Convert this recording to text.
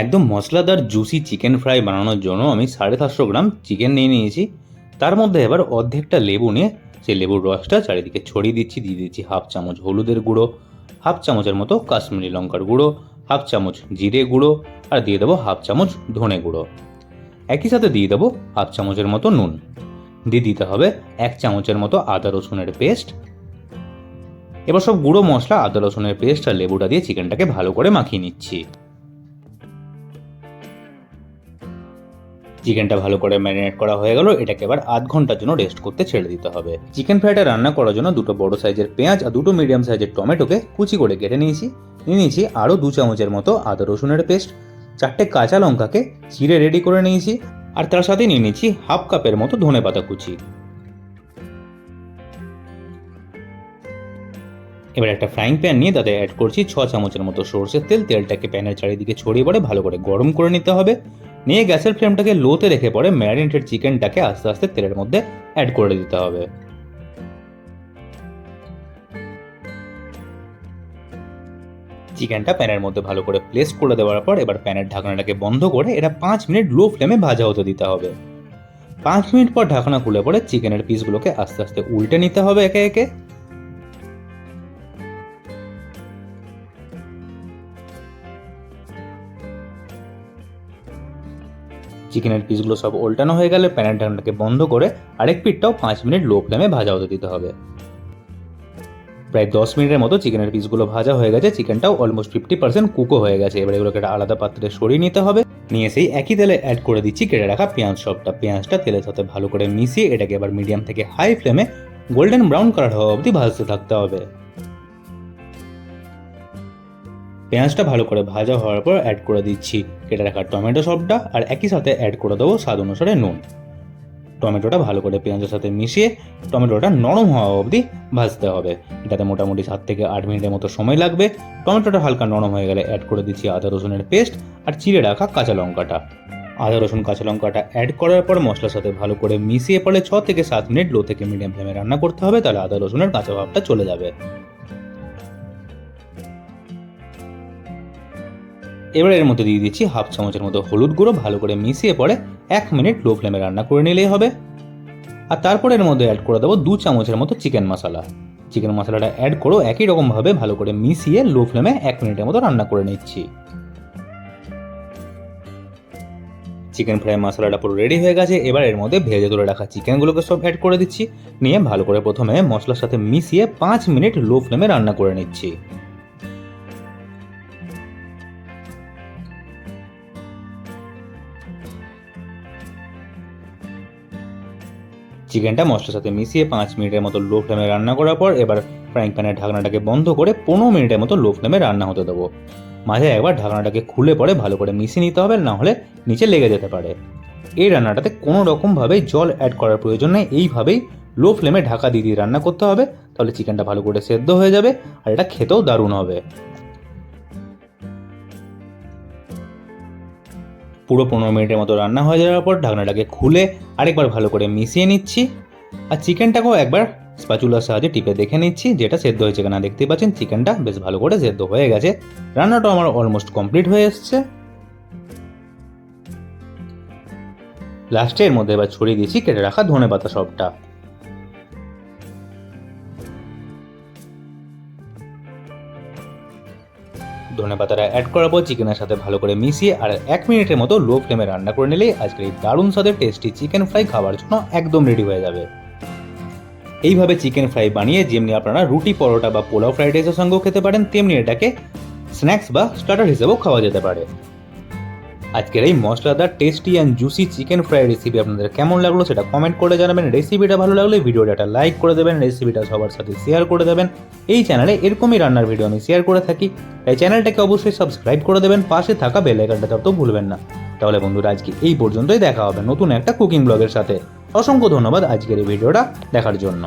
একদম মশলাদার juicy chicken fry বানানোর জন্য আমি সাড়ে সাতশো গ্রাম চিকেন নিয়ে নিয়েছি। তার মধ্যে এবার অর্ধেকটা লেবু নিয়ে সেই লেবুর রসটা চারিদিকে ছড়িয়ে দিচ্ছি, দিয়ে দিচ্ছি হাফ চামচ হলুদের গুঁড়ো, হাফ চামচের মতো কাশ্মীরি লঙ্কার গুঁড়ো, হাফ চামচ জিরে গুঁড়ো আর দিয়ে দেবো হাফ চামচ ধনে গুঁড়ো। একই সাথে দিয়ে দেবো হাফ চামচের মতো নুন। দিয়ে দিতে হবে এক চামচের মতো আদা রসুনের পেস্ট। এবার সব গুঁড়ো মশলা, আদা রসুনের পেস্ট আর লেবুটা দিয়ে চিকেনটাকে ভালো করে মাখিয়ে নিচ্ছি। চিকেনটা ভালো করে ম্যারিনেট করা হয়ে গেল, এটাকে এবার আধ ঘণ্টার জন্য রেস্ট করতে ছেড়ে দিতে হবে। চিকেন ফ্রাইটা রান্না করার জন্য দুটো বড় সাইজের পেঁয়াজ আর দুটো মিডিয়াম সাইজের টমেটোকে কুচি করে কেটে নিয়েছি। নিয়ে নিয়েছি আরও দু চামচের মতো আদা রসুনের পেস্ট চারটে কাঁচা লঙ্কাকে চিড়ে রেডি করে নিয়েছি, আর তার সাথে নিয়ে নিয়েছি হাফ কাপের মতো ধনে পাতা কুচি। এবার একটা ফ্রাইং প্যান নিয়ে তাতে অ্যাড করছি ছ চামচের মতো সর্ষের তেল, তেলটাকে প্যানের চারিদিকে ছড়িয়ে পড়ে ভালো করে গরম করে নিতে হবে। নিয়ে গ্যাসের ফ্লেমটাকে লোতে রেখে পরে ম্যারিনেটেড চিকেনটাকে আস্তে আস্তে তেলের মধ্যে অ্যাড করে দিতে হবে। চিকেনটা প্যানের মধ্যে ভালো করে প্লেস করে দেওয়ার পর এবার প্যানের ঢাকনাটাকে বন্ধ করে এটা পাঁচ মিনিট লো ফ্লেমে ভাজা হতে দিতে হবে। পাঁচ মিনিট পর ঢাকনা খুলে পরে চিকেনের পিসগুলোকে আস্তে আস্তে উল্টে নিতে হবে একে একে। চিকেনের পিসগুলো সব উল্টানো হয়ে গেলে প্যানের ঢাকনাটাকে বন্ধ করে আরেক পিঠটাও পাঁচ মিনিট লো ফ্লেমে ভাজা হতে দিতে হবে। প্রায় দশ মিনিটের মতো চিকেনের পিসগুলো ভাজা হয়ে গেছে, চিকেনটাও অলমোস্ট ফিফটি পার্সেন্ট কুকো হয়ে গেছে। এবার এগুলোকে একটা আলাদা পাত্রে সরিয়ে নিতে হবে। নিয়ে সেই একই তেলে অ্যাড করে দিচ্ছি কেটে রাখা পেঁয়াজ সবটা। পেঁয়াজটা তেলের সাথে ভালো করে মিশিয়ে এটাকে এবার মিডিয়াম থেকে হাই ফ্লেমে গোল্ডেন ব্রাউন কালার হওয়া অবধি ভাজতে থাকতে হবে। পেঁয়াজটা ভালো করে ভাজা হওয়ার পর অ্যাড করে দিচ্ছি। কেটে রাখা টমেটো সবটা আর একই সাথে অ্যাড করে দেবো স্বাদ অনুসারে নুন। টমেটোটা ভালো করে পেঁয়াজের সাথে মিশিয়ে টমেটোটা নরম হওয়া অবধি ভাজতে হবে। এটাতে মোটামুটি সাত থেকে আট মিনিটের মতো সময় লাগবে। টমেটোটা হালকা নরম হয়ে গেলে অ্যাড করে দিচ্ছি আদা, রসুনের পেস্ট আর চিড়ে রাখা কাঁচা লঙ্কাটা। আদা, রসুন, কাঁচা লঙ্কাটা অ্যাড করার পর মশলার সাথে ভালো করে মিশিয়ে পরে ছ থেকে সাত মিনিট লো থেকে মিডিয়াম ফ্লেমে রান্না করতে হবে। তাহলে আদা, রসুনের কাঁচা ভাবটা চলে যাবে। এবার এর মধ্যে দিয়ে দিচ্ছি হাফ চামচের মতো হলুদ গুঁড়ো, ভালো করে মিশিয়ে পরে এক মিনিট লো ফ্লেমে রান্না করে নিলেই হবে। আর তারপর এর মধ্যে অ্যাড করে দেবো দু চামচের মতো চিকেন মশলা। চিকেন মশলাটা অ্যাড করো, একই রকমভাবে ভালো করে মিশিয়ে লো ফ্লেমে এক মিনিটের মতো রান্না করে নিচ্ছি। চিকেন ফ্রাই মশলাটা পুরো রেডি হয়ে গেছে। এবার এর মধ্যে ভেজে তুলে রাখা চিকেনগুলোকে সব অ্যাড করে দিচ্ছি। নিয়ে ভালো করে প্রথমে মশলার সাথে মিশিয়ে পাঁচ মিনিট লো ফ্লেমে রান্না করে নিচ্ছি। চিকেনটা মশলার সাথে মিশিয়ে পাঁচ মিনিটের মতো লো ফ্লেমে রান্না করার পর এবার ফ্রাইং প্যানের ঢাকনাটাকে বন্ধ করে পনেরো মিনিটের মতো লো ফ্লেমে রান্না হতে দেবো। মাঝে একবার ঢাকনাটাকে খুলে পরে ভালো করে মিশিয়ে নিতে হবে, না হলে নিচে লেগে যেতে পারে। এই রান্নাটাতে কোনো রকমভাবেই জল অ্যাড করার প্রয়োজন নেই। এইভাবেই লো ফ্লেমে ঢাকা দিয়ে দিয়ে রান্না করতে হবে, তাহলে চিকেনটা ভালো করে সেদ্ধ হয়ে যাবে আর এটা খেতেও দারুণ হবে। পুরো পনেরো মিনিটের মতো রান্না হয়ে যাওয়ার পর ঢাকনাটাকে খুলে আরেকবার ভালো করে মিশিয়ে নিচ্ছি। আর চিকেনটাকেও একবার স্পাচুলার সাহায্যে টিপে দেখে নিচ্ছি, যেটা সেদ্ধ হয়েছে কিনা দেখতেই পাচ্ছেন। চিকেনটা বেশ ভালো করে সেদ্ধ হয়ে গেছে। রান্নাটা আমার অলমোস্ট কমপ্লিট হয়ে এসছে। লাস্টের মধ্যে এবার ছড়িয়ে দিয়েছি কেটে রাখা ধনে পাতা সবটা। ধনে পাতাটা অ্যাড পর চিকেনের সাথে ভালো করে মিশিয়ে আর এক মিনিটের মতো লো ফ্লেমে রান্না করে নিলেই আজকের এই দারুণ স্বাদের টেস্টি চিকেন ফ্রাই খাওয়ার জন্য একদম রেডি হয়ে যাবে। এইভাবে চিকেন ফ্রাই বানিয়ে যেমনি আপনারা রুটি, পরোটা বা পোলাও ফ্রাইড রাইসের সঙ্গেও খেতে পারেন, তেমনি এটাকে স্ন্যাক্স বা স্টার্টার হিসেবেও খাওয়া যেতে পারে। আজকের এই মশলাদার tasty and juicy chicken fry recipe আপনাদের কেমন লাগল সেটা কমেন্ট করে জানাবেন। রেসিপিটা ভালো লাগলে ভিডিওটা একটা লাইক করে দেবেন রেসিপিটা সবার সাথে শেয়ার করে দেবেন। এই চ্যানেলে এরকমই রান্নার ভিডিও আমি শেয়ার করে থাকি। তাই চ্যানেলটাকে অবশ্যই সাবস্ক্রাইব করে দেবেন, পাশে থাকা বেল আইকনটা তো ভুলবেন না। তাহলে বন্ধুরা, আজকে এই পর্যন্তই, দেখা হবে নতুন একটা কুকিং ব্লগের সাথে। অসংখ্য ধন্যবাদ আজকের এই ভিডিওটা দেখার জন্য।